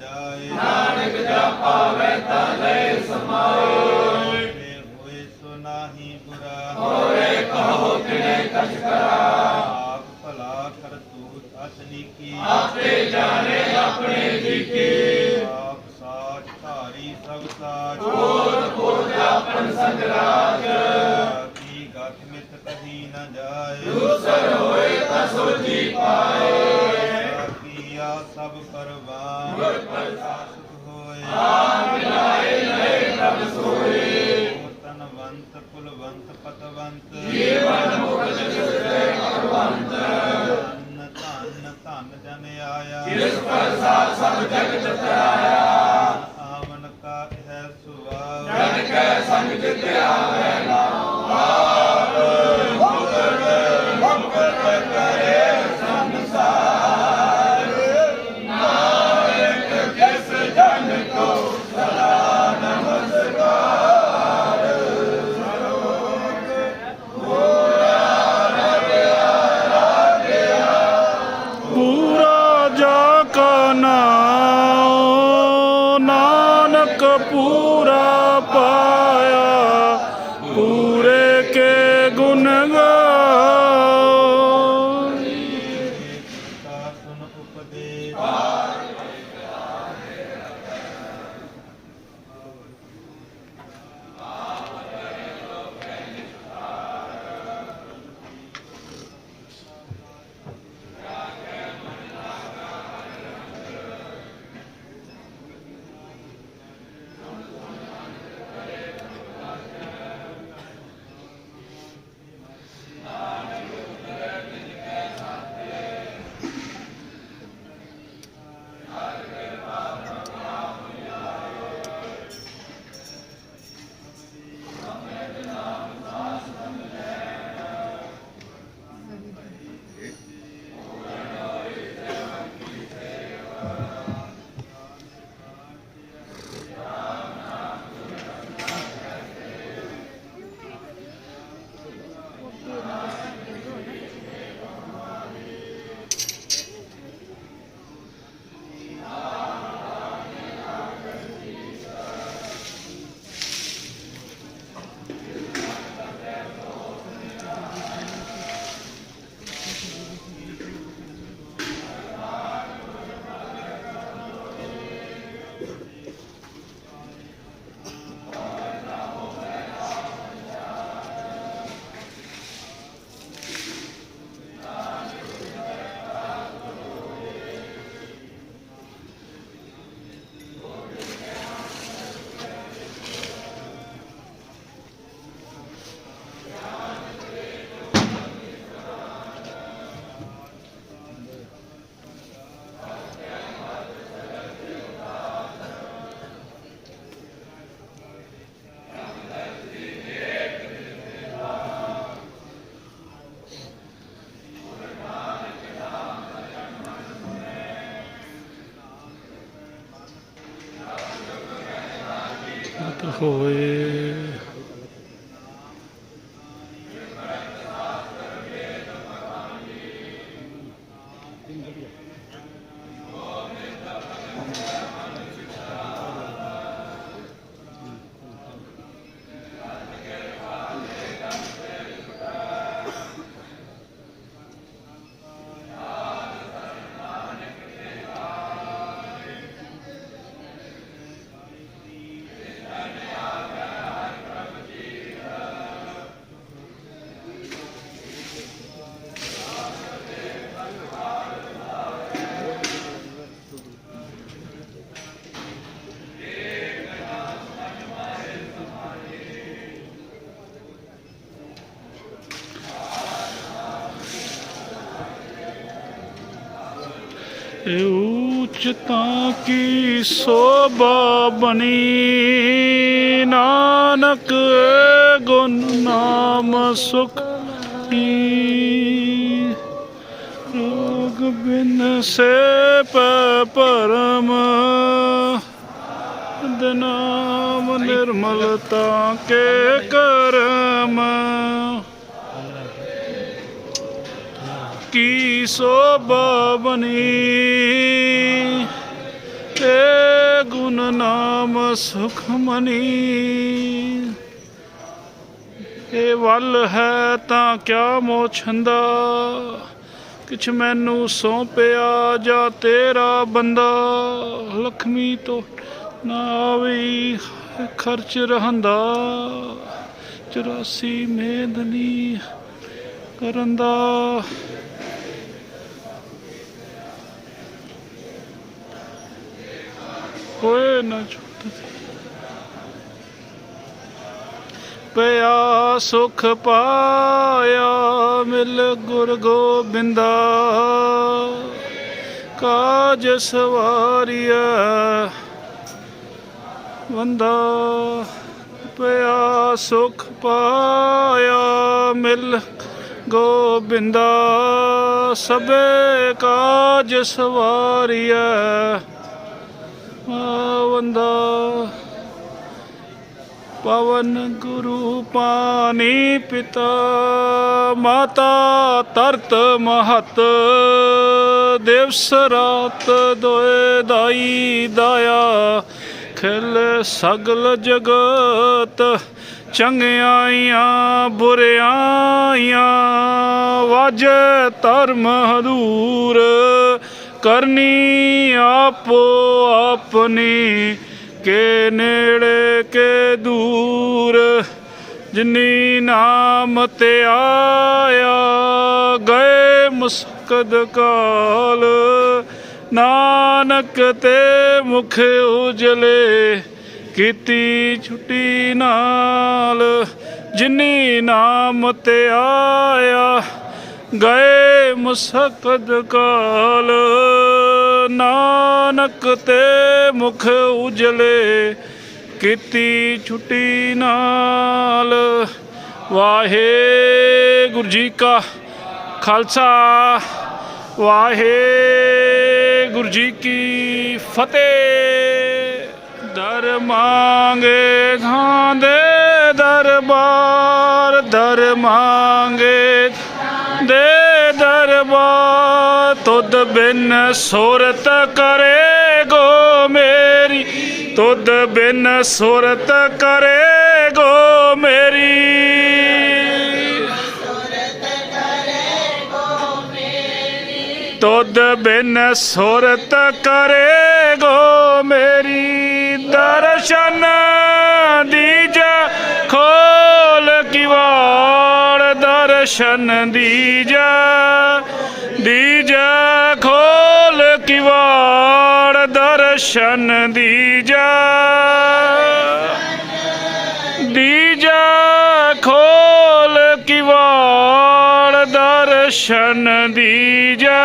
Yeah. ਪਤਵੰਤ ਜਿਸ ਪਰ ਸਾਧ ਸਭ ਜਗ ਜਤ তো ਉਚਤਾ ਕੀ ਸੋਭਾ ਬਣੀ? ਨਾਨਕ ਗੁਣ ਨਾਮ ਸੁਖ ਕੀ? ਰੋਗ ਬਿਨ ਸੇ ਪਰਮ ਨਾਮ ਨਿਰਮਲਤਾ ਕੇ ਕਰਮ? ਕੀ ਸੋਭਾ ਬਨੀ ਗੁਣ ਨਾਮ ਸੁਖਮਨੀ। ਇਹ ਵੱਲ ਹੈ ਤਾਂ ਕਿਆ ਮੋਹ ਛੰਦਾ ਕਿਛ ਮੈਨੂੰ ਸੌਂਪਿਆ ਜਾ ਤੇਰਾ ਬੰਦਾ। ਲਖਮੀ ਤੋਂ ਨਾ ਆਵੀ ਖਰਚ ਰਹੰਦਾ। 84 ਮੇਦਨੀ ਕਰਨ ਦਾ। ਹੋਏ ਨਾ ਛੁੱਟ ਪਿਆ ਸੁਖ ਪਾਇਆ ਮਿਲ ਗੁਰ ਗੋਬਿੰਦਾ। ਕਾਜ ਸਵਾਰੀਆ ਵੰਦਾ ਪਿਆ ਸੁਖ ਪਾਇਆ ਮਿਲ ਗੋਬਿੰਦਾ। ਸਭੇ ਕਾਜ ਸਵਾਰੀਆ ਵੰਦਾ ਪਵਨ ਗੁਰੂ ਪਾਣੀ ਪਿਤਾ, ਮਾਤਾ ਤਰਤ ਮਹਤ, ਦਿਵਸ ਰਾਤ ਦੋਏ ਦਾਈ ਦਾਇਆ, ਖਿਲ ਸਗਲ ਜਗਤ, ਚੰਗਿਆਈਆਂ ਬੁਰਿਆਈਆਂ, ਵਾਜੇ ਧਰਮ ਹਦੂਰ ਕਰਨੀ ਆਪੋ ਆਪਣੀ, ਕੇ ਨੇੜੇ ਕੇ ਦੂਰ। ਜਿਨੀ ਨਾਮ ਤੇ ਆਇਆ, ਗਏ ਮੁਸਕਦ ਕਾਲ। ਨਾਨਕ ਤੇ ਮੁਖ ਉਜਲੇ, ਕੀਤੀ ਛੁੱਟੀ ਨਾਲ। ਜਿਨੀ ਨਾਮ ਤੇ ਆਇਆ ਗਏ ਮੁਸਕਦ ਕਾਲ, ਨਾਨਕ ਤੇ ਮੁਖ ਉਜਲੇ, ਕੀਤੀ ਛੁੱਟੀ ਨਾਲ। ਵਾਹਿਗੁਰੂ ਜੀ ਕਾ ਖਾਲਸਾ, ਵਾਹਿਗੁਰੂ ਜੀ ਕੀ ਫਤਿਹ। ਦਰ ਮੰਗੇ ਖਾਂਦੇ ਦਰਬਾਰ, ਦਰ ਮੰਗੇ ਦੇ ਦਰਬਾਰ, ਤੁਧ ਬਿਨ ਸੁਰਤ ਕਰੇ ਗੋ ਮੇਰੀ। ਤੁਧ ਬਿਨ ਸੁਰਤ ਕਰੇ ਗੋ ਮੇਰੀ। ਤੁਧ ਬਿਨ ਸੁਰਤ ਕਰੇ ਗੋ ਮੇਰੀ। ਦਰਸ਼ਨ ਦੀ ਦਰਸ਼ਨ ਦੀਜ ਦੀਜ ਖੋਲ ਕਿਵਾੜ, ਦਰਸ਼ਨ ਦੀਜ। ਦੀਜਾ ਖੋਲ ਕਿਵਾੜ, ਦਰਸ਼ਨ ਦੀਜਾ।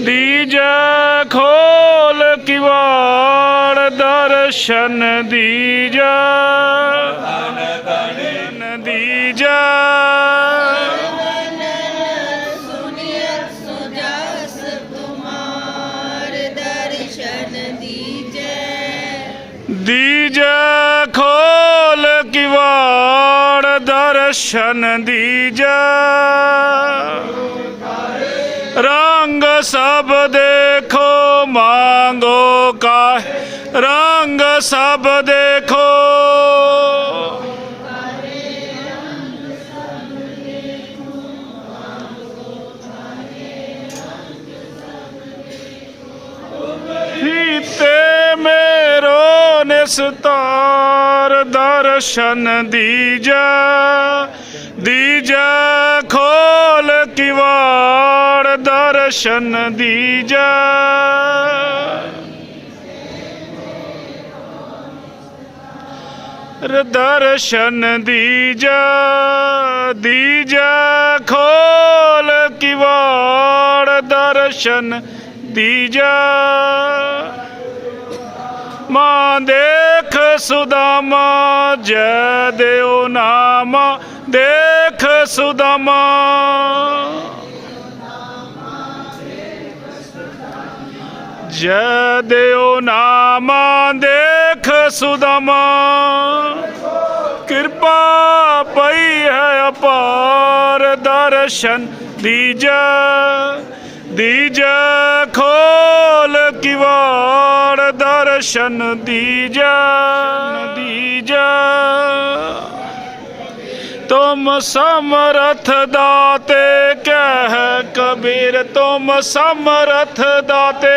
ਦੀਜਾ ਖੋਲ ਕਿਵਾੜ, ਦਰਸ਼ਨ ਦੀਜਾ। ਦੀਜਾ ਖੋਲ ਕਿਵਾੜ ਦਰਸ਼ਨ ਦੀਜਾ। ਰੰਗ ਸਭ ਦੇਖੋ, ਮੰਗੋ ਕਾ ਰੰਗ ਸਭ ਦੇਖੋ। ਹੀਤੇ ਮੇਰੋ ਨਿਸਤਾਰ ਦਰਸ਼ਨ ਦੀਜਾ ਦੀਜਾ, ਖੋਲ ਕਿਵਾੜ ਦਰਸ਼ਨ ਦੀਜਾ। ਰ ਦਰਸ਼ਨ ਦੀਜਾ ਦੀਜਾ, ਖੋਲ ਕਿਵਾੜ ਦਰਸ਼ਨ ਦੀਜਾ। ਮਾਂ ਦੇ ਦੇਖ ਸੁਦਾਮਾ, ਜੈ ਦੇਉ ਨਾਮ, ਦੇਖ ਸੁਦਾਮਾ। ਜੈ ਦੇਉ ਨਾਮ, ਦੇਖ ਸੁਦਾਮਾ। ਕਿਰਪਾ ਪਈ ਹੈ ਅਪਾਰ ਦਰਸ਼ਨ ਦੀਜੈ ਦੀਜੈ ਖੋਲ ਕਿਵਾੜ ਦਰਸ਼ਨ ਦੀਜੈ ਦੀਜੈ ਤੁਮ ਸਮਰਥ ਦਾਤੇ ਕਹਿ ਕਬੀਰ ਤੁਮ ਸਮਰਥ ਦਾਤੇ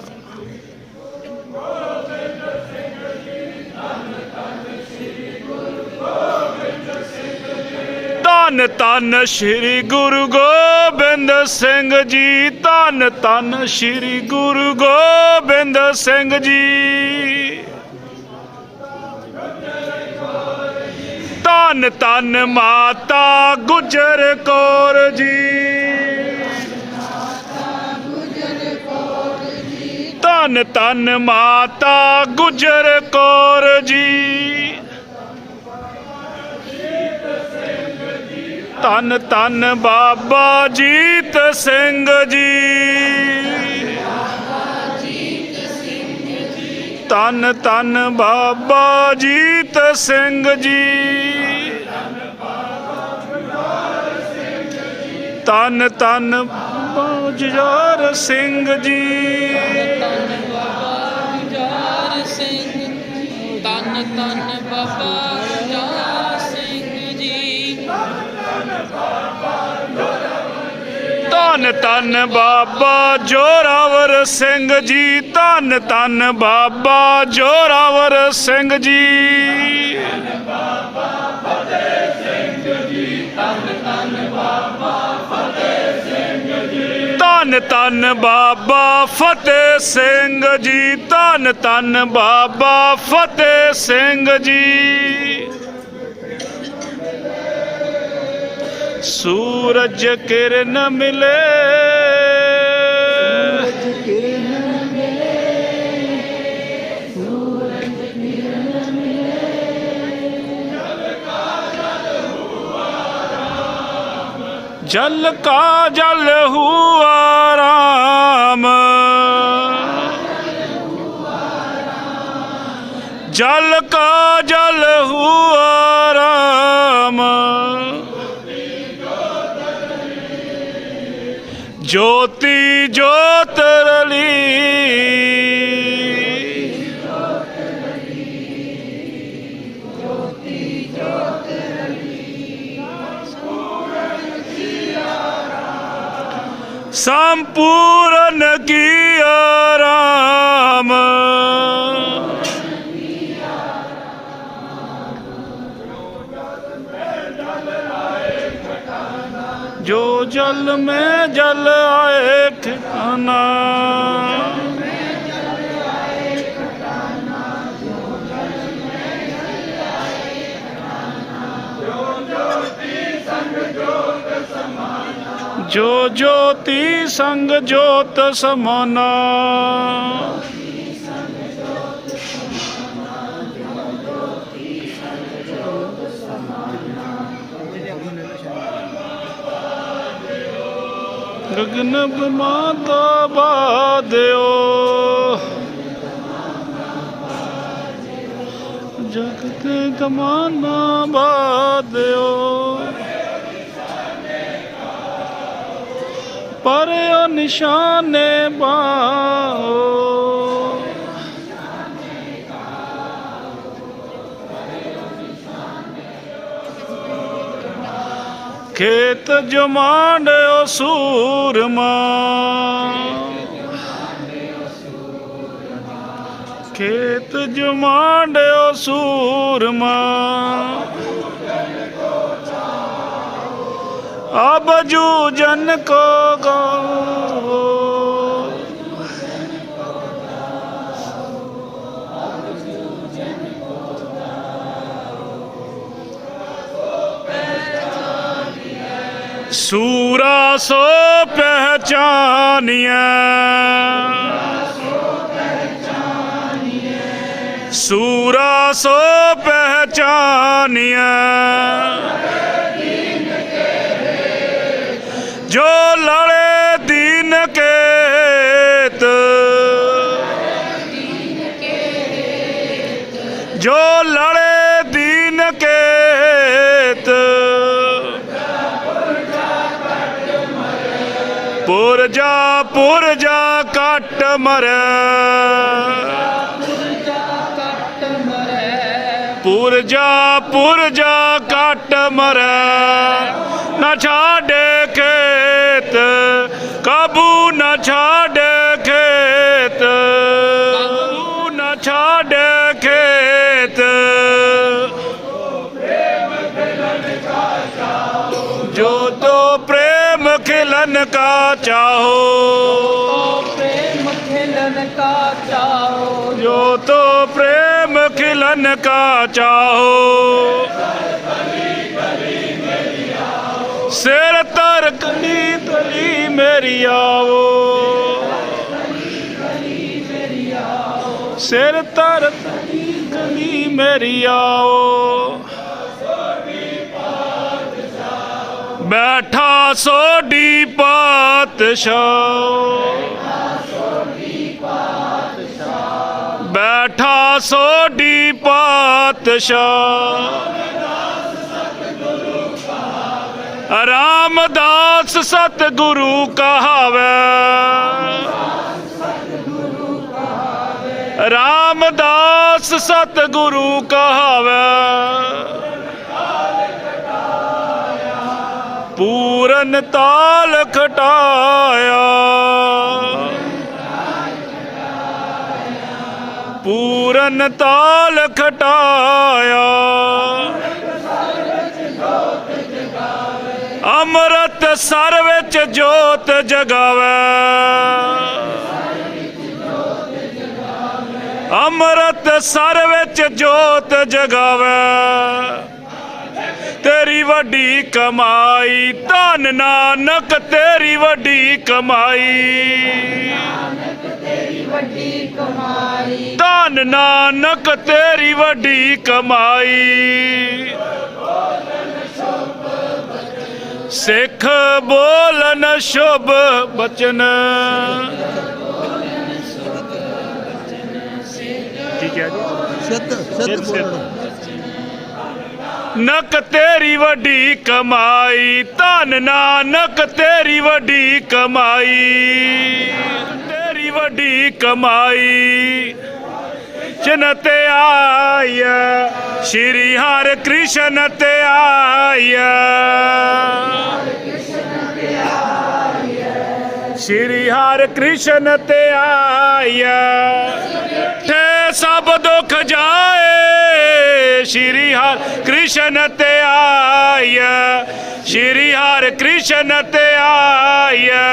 ਧੰਨ ਧੰਨ ਸ੍ਰੀ ਗੁਰੂ ਗੋਬਿੰਦ ਸਿੰਘ ਜੀ, ਧੰਨ ਧੰਨ ਸ੍ਰੀ ਗੁਰੂ ਗੋਬਿੰਦ ਸਿੰਘ ਜੀ। ਧੰਨ ਧੰਨ ਮਾਤਾ ਗੁਜਰ ਕੌਰ ਜੀ। ਧੰਨ ਧੰਨ ਮਾਤਾ ਗੁਜਰ ਕੌਰ ਜੀ। ਧੰਨ ਧੰਨ ਬਾਬਾ ਜੀਤ ਸਿੰਘ ਜੀ। ਧੰਨ ਧੰਨ ਬਾਬਾ ਜੀਤ ਸਿੰਘ ਜੀ। ਧੰਨ ਧੰਨ ਬਾਜਰ ਸਿੰਘ ਜੀ। ਜਰ ਸਿੰਘ ਬਾਬਾ ਧੰਨ ਧੰਨ ਬਾਬਾ ਜੋਰਾਵਰ ਸਿੰਘ ਜੀ, ਧੰਨ ਧੰਨ ਬਾਬਾ ਜੋਰਾਵਰ ਸਿੰਘ ਜੀ। ਧੰਨ ਧੰਨ ਬਾਬਾ ਫਤਿਹ ਸਿੰਘ ਜੀ, ਧੰਨ ਧੰਨ ਬਾਬਾ ਫਤਿਹ ਸਿੰਘ ਜੀ। ਸੂਰਜ ਕਿਰਨ ਮਿਲੇ। ਜਲ ਕਾ ਜਲ ਹੁਆ ਰਾਮ। ਜਲ ਕਾ ਜਲ ਸੰਪੂਰਨ ਕੀ ਰਾਮ। ਜੋ ਜਲ ਮੈਂ ਜਲ ਆਏ ਠਿਕਾਨਾ ਜੋ ਜੋਤੀ ਸੰਗ ਜੋਤ ਸਮਾਨਾ। ਗਗਨ ਬਮਾਤਾ ਬਾਦਿਓ। ਜਗਤ ਤਮਾਨਾ ਬਾਦਿਓ। ਪਰਿਓ ਨਿਸ਼ਾਨੇ ਬਾਓ ਖੇਤ ਜਮਾਂਡਿਓ ਸੂਰਮਾ। ਖੇਤ ਜਮਾਂਡਿਓ ਸੂਰਮਾ। ਅਬਜੂ ਜਨ ਕੋ ਗਾਓ। ਸੂਰਾ ਸੋ ਪਹਿਚਾਨੀਐ। ਸੂਰਾ ਸੋ ਪਹਿਚਾਨੀਐ। ਮਰੈ। ਪੁਰਜਾ ਪੁਰਜਾ ਕਟ ਮਰੈ। ਨਾ ਛਾੜ ਖੇਤ, ਕਾਬੂ ਨਾ ਛਾੜ ਖੇਤ। ਕਾਬੂ ਨਾ ਛਾੜ ਖੇਤ। ਜੋ ਤੋ ਪ੍ਰੇਮ ਖਿਲਨ ਕਾ ਚਾਹੋ। तो प्रेम खिलन का चाहो। सिर तर कली तली मेरी आओ। सिर तर्क गली मेरी आओ। बैठा सोडी पात पातशाह ਸੋਢੀ ਪਾਤਸ਼ਾਹ। ਰਾਮਦਾਸ ਸਤਿਗੁਰੂ ਕਹਾਵੇ। ਰਾਮਦਾਸ ਸਤਿਗੁਰੂ ਕਹਾਵੇ। ਪੂਰਨ ਤਾਲ ਖਟਾਇਆ। ਪੂਰਨ ਤਾਲ ਖਟਾਇਆ। ਅੰਮ੍ਰਿਤ ਸਰ ਵਿੱਚ ਜੋਤ ਜਗਾਵੇ। ਅੰਮ੍ਰਿਤ ਸਰ ਵਿੱਚ ਜੋਤ ਜਗਾਵੇ। ਤੇਰੀ ਵੱਡੀ ਕਮਾਈ ਧਨ ਨਾਨਕ ਤੇਰੀ ਵੱਡੀ ਕਮਾਈ। ਵੱਡੀ ਕਮਾਈ ਧਨ ਨਾਨਕ ਤੇਰੀ ਵੱਡੀ ਕਮਾਈ। ਸਿੱਖ ਬੋਲਨ ਸ਼ੁਭ ਬਚਨ। ਠੀਕ ਹੈ ਜੀ? ਸਿੱਧ ਸਿੱਧ। ਬੋਲਣਾ। ਨਕ ਤੇਰੀ ਵੱਡੀ ਕਮਾਈ, ਧਨ ਨਾਨਕ ਤੇਰੀ ਵੱਡੀ ਕਮਾਈ। ਤੇਰੀ ਵੱਡੀ ਕਮਾਈ ਚਨ ਤੇ ਆਇਆ ਸ਼੍ਰੀ ਹਰਿ ਕ੍ਰਿਸ਼ਨ ਤੇ ਆਇਆ ਸ਼੍ਰੀ ਹਰਿ ਕ੍ਰਿਸ਼ਨ ਤੇ ਆਇਆ। ਠੇ ਸਭ ਦੁੱਖ ਜਾਏ, ਸ਼੍ਰੀ ਹਰਿ ਕ੍ਰਿਸ਼ਨ ਤੇ ਆਇਆ। ਸ਼੍ਰੀ ਹਰਿ ਕ੍ਰਿਸ਼ਨ ਤੇ ਆਇਆ।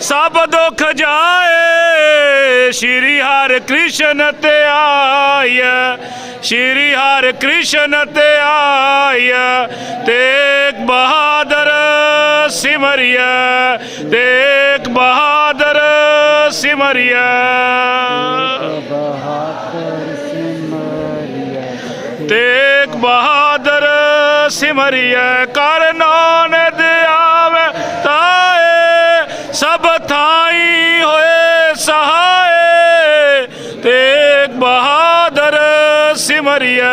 ਸਭ ਦੁੱਖ ਜਾਏ, ਸ਼੍ਰੀ ਹਰਿ ਕ੍ਰਿਸ਼ਨ ਤੇ ਆਇਆ। ਸ਼੍ਰੀ ਹਰਿ ਕ੍ਰਿਸ਼ਨ ਤੇ ਆਇਆ, ਤੇ ਸਿਮਰਿਆ ਤੇਗ ਬਹਾਦਰ ਸਿਮਰਿਆ ਤੇਗ ਬਹਾਦਰ ਸਿਮਰਿਆ ਕਰ ਨਾਨਕ ਆਵੇ, ਤਾਏ, ਸਭ ਥਾਈ ਹੋਏ ਸਹਾਏ। ਤੇਗ ਬਹਾਦਰ ਸਿਮਰਿਆ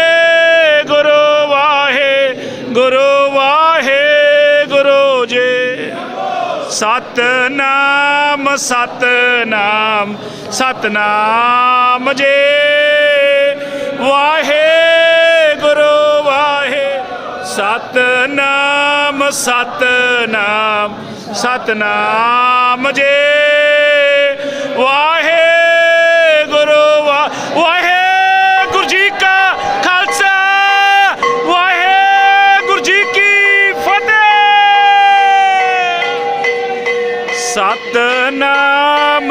ਸਤਨਾਮ ਸਤਨਾਮ ਸਤਨਾਮ ਜੇ। ਵਾਹੇ ਗੁਰੂ ਵਾਹੇ ਸਤਨਾਮ ਸਤਨਾਮ ਸਤਨਾਮ ਜੇ। ਵਾਹੇ